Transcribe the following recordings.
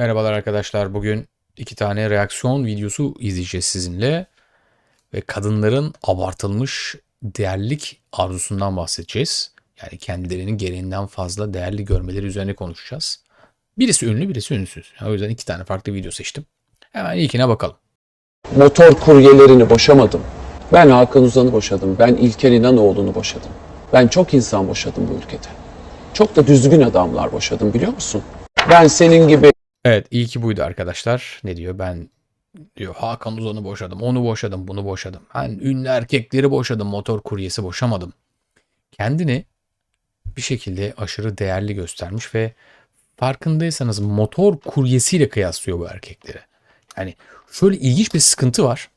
Merhabalar arkadaşlar. Bugün iki tane reaksiyon videosu izleyeceğiz sizinle. Ve kadınların abartılmış değerlilik arzusundan bahsedeceğiz. Yani kendilerinin gereğinden fazla değerli görmeleri üzerine konuşacağız. Birisi ünlü, birisi ünsüz. O yüzden iki tane farklı video seçtim. Hemen ilkine bakalım. Motor kuryelerini boşamadım. Ben Hakan Uzan'ı boşadım. Ben İlker İnanoğlu'nu boşadım. Ben çok insan boşadım bu ülkede. Çok da düzgün adamlar boşadım biliyor musun? Ben senin gibi Evet ilki buydu arkadaşlar. Ne diyor? Ben diyor Hakan Uzan'ı boşadım, onu boşadım, bunu boşadım. Ben ünlü erkekleri boşadım, motor kuryesi boşamadım. Kendini bir şekilde aşırı değerli göstermiş ve farkındaysanız motor kuryesiyle kıyaslıyor bu erkekleri. Yani şöyle ilginç bir sıkıntı var.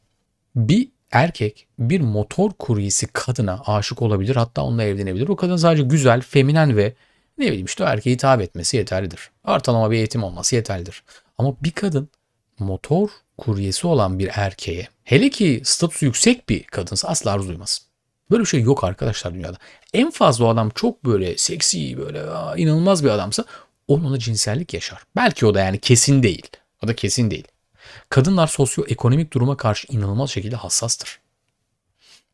Bir erkek bir motor kuryesi kadına aşık olabilir hatta onunla evlenebilir. O kadın sadece güzel, feminen ve ne bileyim işte erkeğe hitap etmesi yeterlidir. Ortalama bir eğitim olması yeterlidir. Ama bir kadın motor kuryesi olan bir erkeğe hele ki statüsü yüksek bir kadınsa asla arzu duymaz. Böyle bir şey yok arkadaşlar dünyada. En fazla o adam çok böyle seksi böyle inanılmaz bir adamsa onunla cinsellik yaşar. Belki o da yani kesin değil. O da kesin değil. Kadınlar sosyoekonomik duruma karşı inanılmaz şekilde hassastır.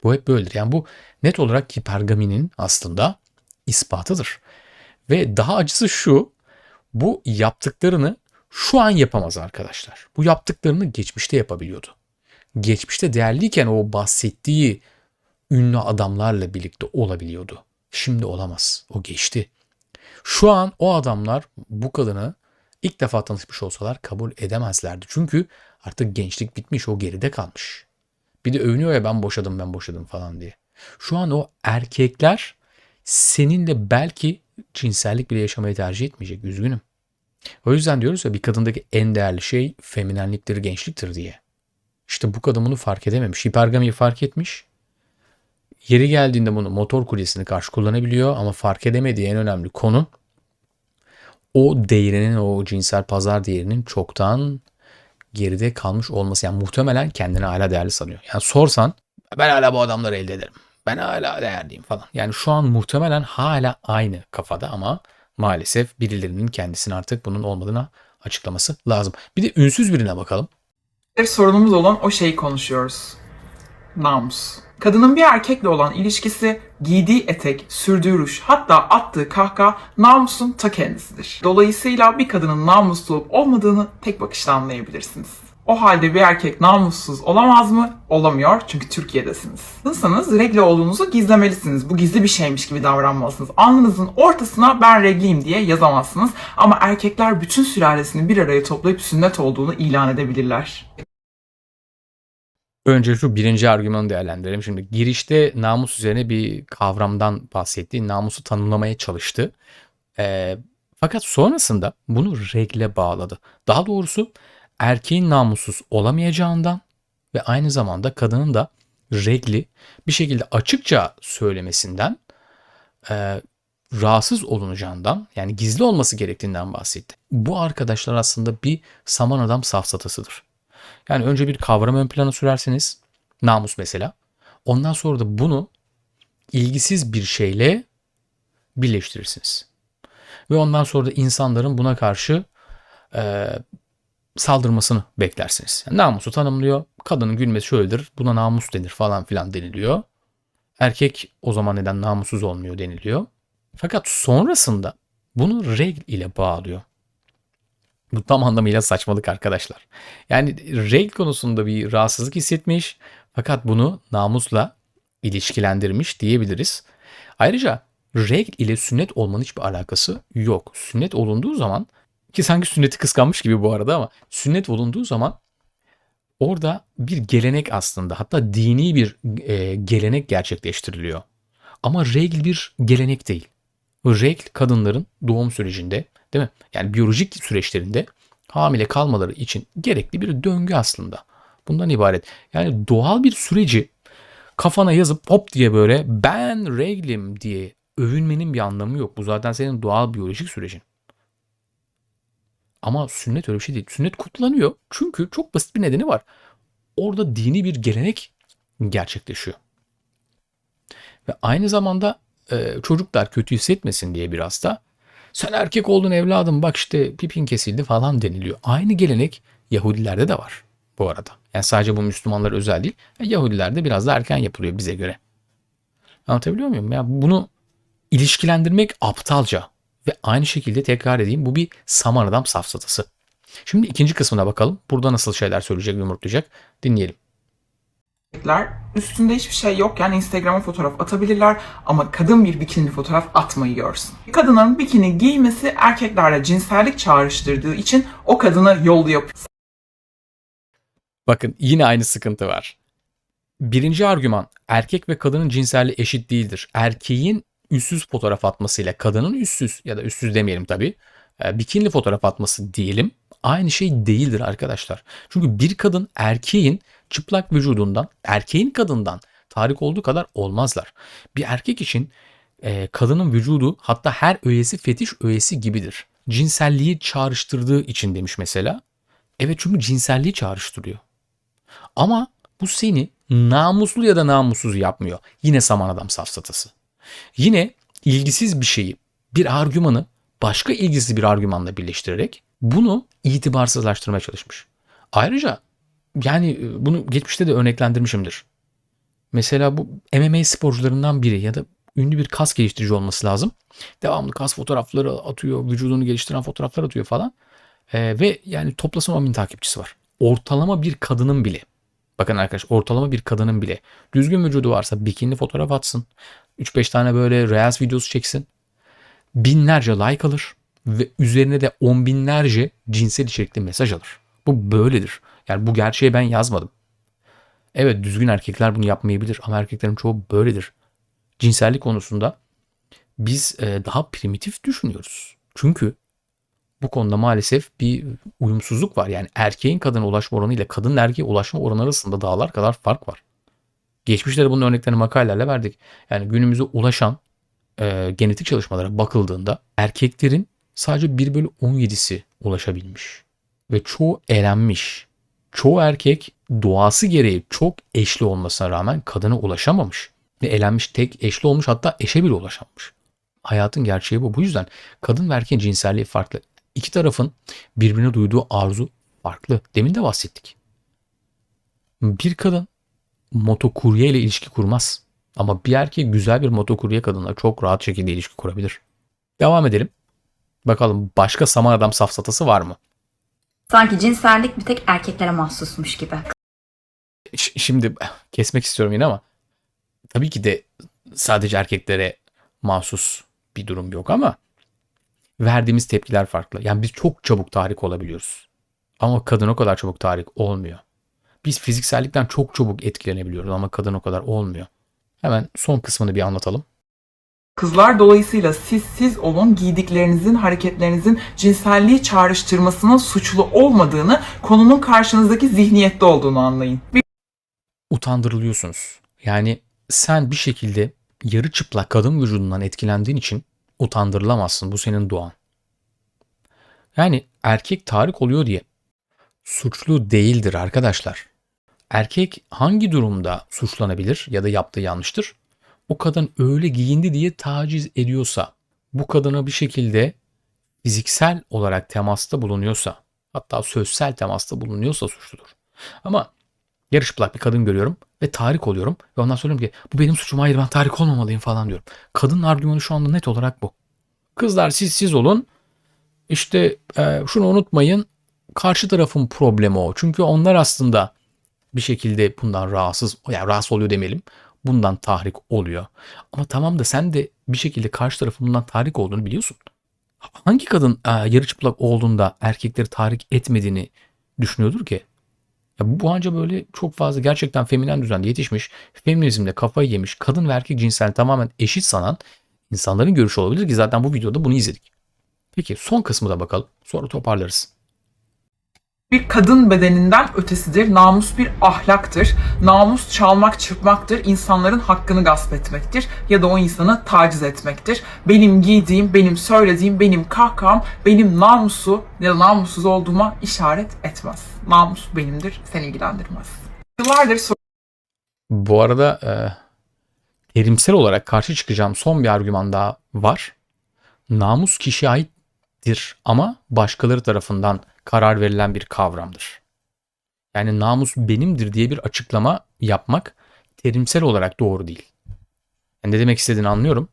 Bu hep böyledir. Yani bu net olarak hipergaminin aslında ispatıdır. Ve daha acısı şu. Bu yaptıklarını şu an yapamaz arkadaşlar. Bu yaptıklarını geçmişte yapabiliyordu. Geçmişte değerliyken o bahsettiği ünlü adamlarla birlikte olabiliyordu. Şimdi olamaz. O geçti. Şu an o adamlar bu kadını ilk defa tanışmış olsalar kabul edemezlerdi. Çünkü artık gençlik bitmiş, o geride kalmış. Bir de övünüyor ya ben boşadım, ben boşadım falan diye. Şu an o erkekler seninle belki cinsellik bile yaşamayı tercih etmeyecek. Üzgünüm. O yüzden diyoruz ya bir kadındaki en değerli şey feminenliktir, gençliktir diye. İşte bu kadın bunu fark edememiş. Hipergamiyi fark etmiş. Yeri geldiğinde bunu motor kuryesini karşı kullanabiliyor ama fark edemediği en önemli konu o değerinin, o cinsel pazar değerinin çoktan geride kalmış olması. Yani muhtemelen kendini hala değerli sanıyor. Yani sorsan ben hala bu adamları elde ederim. Ben hala değerliyim falan. Yani şu an muhtemelen hala aynı kafada ama maalesef birilerinin kendisini artık bunun olmadığına açıklaması lazım. Bir de ünsüz birine bakalım. Bir sorunumuz olan o şeyi konuşuyoruz. Namus. Kadının bir erkekle olan ilişkisi giydiği etek, sürdüğü ruj, hatta attığı kahkaha namusun ta kendisidir. Dolayısıyla bir kadının namuslu olup olmadığını tek bakışta anlayabilirsiniz. O halde bir erkek namussuz olamaz mı? Olamıyor çünkü Türkiye'desiniz. Kadınsanız regle olduğunuzu gizlemelisiniz. Bu gizli bir şeymiş gibi davranmalısınız. Alnınızın ortasına ben regliyim diye yazamazsınız. Ama erkekler bütün sülalesini bir araya toplayıp sünnet olduğunu ilan edebilirler. Önce şu birinci argümanı değerlendirelim. Şimdi girişte namus üzerine bir kavramdan bahsetti. Namusu tanımlamaya çalıştı. Ee, fakat sonrasında bunu regle bağladı. Daha doğrusu erkeğin namussuz olamayacağından ve aynı zamanda kadının da regli bir şekilde açıkça söylemesinden e, rahatsız olunacağından yani gizli olması gerektiğinden bahsetti. Bu arkadaşlar aslında bir saman adam safsatasıdır. Yani önce bir kavram ön plana sürerseniz namus mesela. Ondan sonra da bunu ilgisiz bir şeyle birleştirirsiniz. Ve ondan sonra da insanların buna karşı e, saldırmasını beklersiniz. Yani namusu tanımlıyor. Kadının gülmesi şöyledir. Buna namus denir falan filan deniliyor. Erkek o zaman neden namussuz olmuyor deniliyor. Fakat sonrasında bunu regl ile bağlıyor. Bu tam anlamıyla saçmalık arkadaşlar. Yani regl konusunda bir rahatsızlık hissetmiş fakat bunu namusla ilişkilendirmiş diyebiliriz. Ayrıca regl ile sünnet olmanın hiçbir alakası yok. Sünnet olunduğu zaman ki sanki sünneti kıskanmış gibi bu arada ama sünnet olunduğu zaman orada bir gelenek aslında hatta dini bir e, gelenek gerçekleştiriliyor. Ama regl bir gelenek değil. Regl kadınların doğum sürecinde değil mi? Yani biyolojik süreçlerinde hamile kalmaları için gerekli bir döngü aslında. Bundan ibaret. Yani doğal bir süreci kafana yazıp hop diye böyle ben reglim diye övünmenin bir anlamı yok. Bu zaten senin doğal biyolojik sürecin. Ama sünnet öyle bir şey değil. Sünnet kutlanıyor. Çünkü çok basit bir nedeni var. Orada dini bir gelenek gerçekleşiyor. Ve aynı zamanda e, çocuklar kötü hissetmesin diye biraz da Sen erkek oldun evladım bak işte pipin kesildi falan deniliyor. Aynı gelenek Yahudilerde de var bu arada. Yani sadece bu Müslümanlar özel değil. Yahudilerde biraz da erken yapılıyor bize göre. Anlatabiliyor muyum? Ya bunu ilişkilendirmek aptalca. Ve aynı şekilde tekrar edeyim bu bir saman adam safsatası. Şimdi ikinci kısmına bakalım. Burada nasıl şeyler söyleyecek, yumurtlayacak dinleyelim. erkekler üstünde hiçbir şey yok yani Instagram'a fotoğraf atabilirler ama kadın bir bikini fotoğraf atmayı görsün. Kadının bikini giymesi erkeklerle cinsellik çağrıştırdığı için o kadına yolluyor. Bakın yine aynı sıkıntı var. Birinci argüman erkek ve kadının cinselliği eşit değildir. Erkeğin üstsüz fotoğraf atmasıyla kadının üstsüz ya da üstsüz demeyelim tabii. e, Bikinli fotoğraf atması diyelim. Aynı şey değildir arkadaşlar. Çünkü bir kadın erkeğin çıplak vücudundan, erkeğin kadından tahrik olduğu kadar olmazlar. Bir erkek için e, kadının vücudu hatta her öğesi fetiş öğesi gibidir. Cinselliği çağrıştırdığı için demiş mesela. Evet çünkü cinselliği çağrıştırıyor. Ama bu seni namuslu ya da namussuz yapmıyor. Yine saman adam safsatası. Yine ilgisiz bir şeyi, bir argümanı başka ilgisiz bir argümanla birleştirerek bunu itibarsızlaştırmaya çalışmış. Ayrıca yani e, bunu geçmişte de örneklendirmişimdir. Mesela bu MMA sporcularından biri ya da ünlü bir kas geliştirici olması lazım. Devamlı kas fotoğrafları atıyor, vücudunu geliştiren fotoğraflar atıyor falan. Ee, ve yani toplasam 10 bin takipçisi var. Ortalama bir kadının bile Bakın arkadaş ortalama bir kadının bile düzgün vücudu varsa bikini fotoğraf atsın. 3-5 tane böyle reels videosu çeksin. Binlerce like alır ve üzerine de on binlerce cinsel içerikli mesaj alır. Bu böyledir. Yani bu gerçeği ben yazmadım. Evet düzgün erkekler bunu yapmayabilir ama erkeklerin çoğu böyledir. Cinsellik konusunda biz e, daha primitif düşünüyoruz. Çünkü bu konuda maalesef bir uyumsuzluk var. Yani erkeğin kadına ulaşma oranı ile kadının erkeğe ulaşma oranı arasında dağlar kadar fark var. Geçmişte de bunun örneklerini makalelerle verdik. Yani günümüze ulaşan e, genetik çalışmalara bakıldığında erkeklerin sadece 1 bölü 17'si ulaşabilmiş. Ve çoğu elenmiş. Çoğu erkek doğası gereği çok eşli olmasına rağmen kadına ulaşamamış. Ve elenmiş tek eşli olmuş hatta eşe bile ulaşamamış. Hayatın gerçeği bu. Bu yüzden kadın ve erkeğin cinselliği farklı. İki tarafın birbirine duyduğu arzu farklı. Demin de bahsettik. Bir kadın motokurye ile ilişki kurmaz. Ama bir erkek güzel bir motokurye kadınla çok rahat şekilde ilişki kurabilir. Devam edelim. Bakalım başka saman adam safsatası var mı? Sanki cinsellik bir tek erkeklere mahsusmuş gibi. Şimdi kesmek istiyorum yine ama tabii ki de sadece erkeklere mahsus bir durum yok ama verdiğimiz tepkiler farklı. Yani biz çok çabuk tahrik olabiliyoruz. Ama kadın o kadar çabuk tahrik olmuyor. Biz fiziksellikten çok çabuk etkilenebiliyoruz ama kadın o kadar olmuyor. Hemen son kısmını bir anlatalım. Kızlar dolayısıyla siz siz olun giydiklerinizin, hareketlerinizin cinselliği çağrıştırmasının suçlu olmadığını, konunun karşınızdaki zihniyette olduğunu anlayın. Utandırılıyorsunuz. Yani sen bir şekilde yarı çıplak kadın vücudundan etkilendiğin için utandırılamazsın. Bu senin doğan. Yani erkek tahrik oluyor diye suçlu değildir arkadaşlar. Erkek hangi durumda suçlanabilir ya da yaptığı yanlıştır? O kadın öyle giyindi diye taciz ediyorsa, bu kadına bir şekilde fiziksel olarak temasta bulunuyorsa, hatta sözsel temasta bulunuyorsa suçludur. Ama yarı çıplak bir kadın görüyorum ve tahrik oluyorum ve ondan sonra diyorum ki bu benim suçum hayır ben tahrik olmamalıyım falan diyorum. Kadının argümanı şu anda net olarak bu. Kızlar siz siz olun. İşte e, şunu unutmayın. Karşı tarafın problemi o. Çünkü onlar aslında bir şekilde bundan rahatsız, yani rahatsız oluyor demeyelim. Bundan tahrik oluyor. Ama tamam da sen de bir şekilde karşı tarafın bundan tahrik olduğunu biliyorsun. Hangi kadın e, yarı çıplak olduğunda erkekleri tahrik etmediğini düşünüyordur ki? Ya bu, anca böyle çok fazla gerçekten feminen düzende yetişmiş, feminizmde kafayı yemiş, kadın ve erkek cinsel tamamen eşit sanan insanların görüşü olabilir ki zaten bu videoda bunu izledik. Peki son kısmı da bakalım. Sonra toparlarız. Bir kadın bedeninden ötesidir. Namus bir ahlaktır. Namus çalmak, çırpmaktır. insanların hakkını gasp etmektir. Ya da o insanı taciz etmektir. Benim giydiğim, benim söylediğim, benim kahkaham, benim namusu ya da namussuz olduğuma işaret etmez. Namus benimdir, seni ilgilendirmez. Yıllardır Bu arada e, terimsel olarak karşı çıkacağım son bir argüman daha var. namus kişiye aittir ama başkaları tarafından karar verilen bir kavramdır. Yani namus benimdir diye bir açıklama yapmak terimsel olarak doğru değil. Yani ne demek istediğini anlıyorum.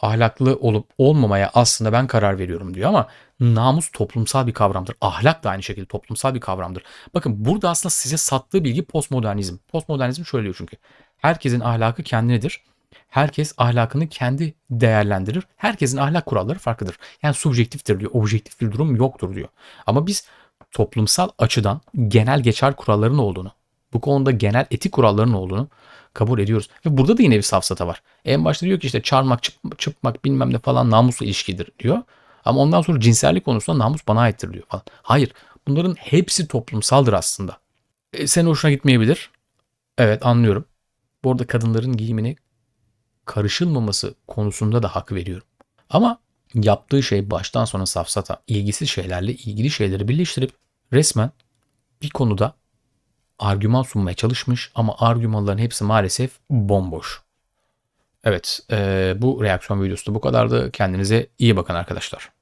Ahlaklı olup olmamaya aslında ben karar veriyorum diyor ama namus toplumsal bir kavramdır. Ahlak da aynı şekilde toplumsal bir kavramdır. Bakın burada aslında size sattığı bilgi postmodernizm. Postmodernizm şöyle diyor çünkü. Herkesin ahlakı kendinedir. Herkes ahlakını kendi değerlendirir. Herkesin ahlak kuralları farklıdır. Yani subjektiftir diyor. Objektif bir durum yoktur diyor. Ama biz toplumsal açıdan genel geçer kuralların olduğunu, bu konuda genel etik kuralların olduğunu kabul ediyoruz. Ve burada da yine bir safsata var. En başta diyor ki işte çarmak, çıp- çıpmak bilmem ne falan namusla ilişkidir diyor. Ama ondan sonra cinsellik konusunda namus bana aittir diyor falan. Hayır. Bunların hepsi toplumsaldır aslında. E, senin hoşuna gitmeyebilir. Evet anlıyorum. Bu arada kadınların giyimine karışılmaması konusunda da hak veriyorum. Ama yaptığı şey baştan sona safsata. İlgisiz şeylerle ilgili şeyleri birleştirip resmen bir konuda argüman sunmaya çalışmış ama argümanların hepsi maalesef bomboş. Evet, eee, bu reaksiyon videosu da bu kadardı. Kendinize iyi bakın arkadaşlar.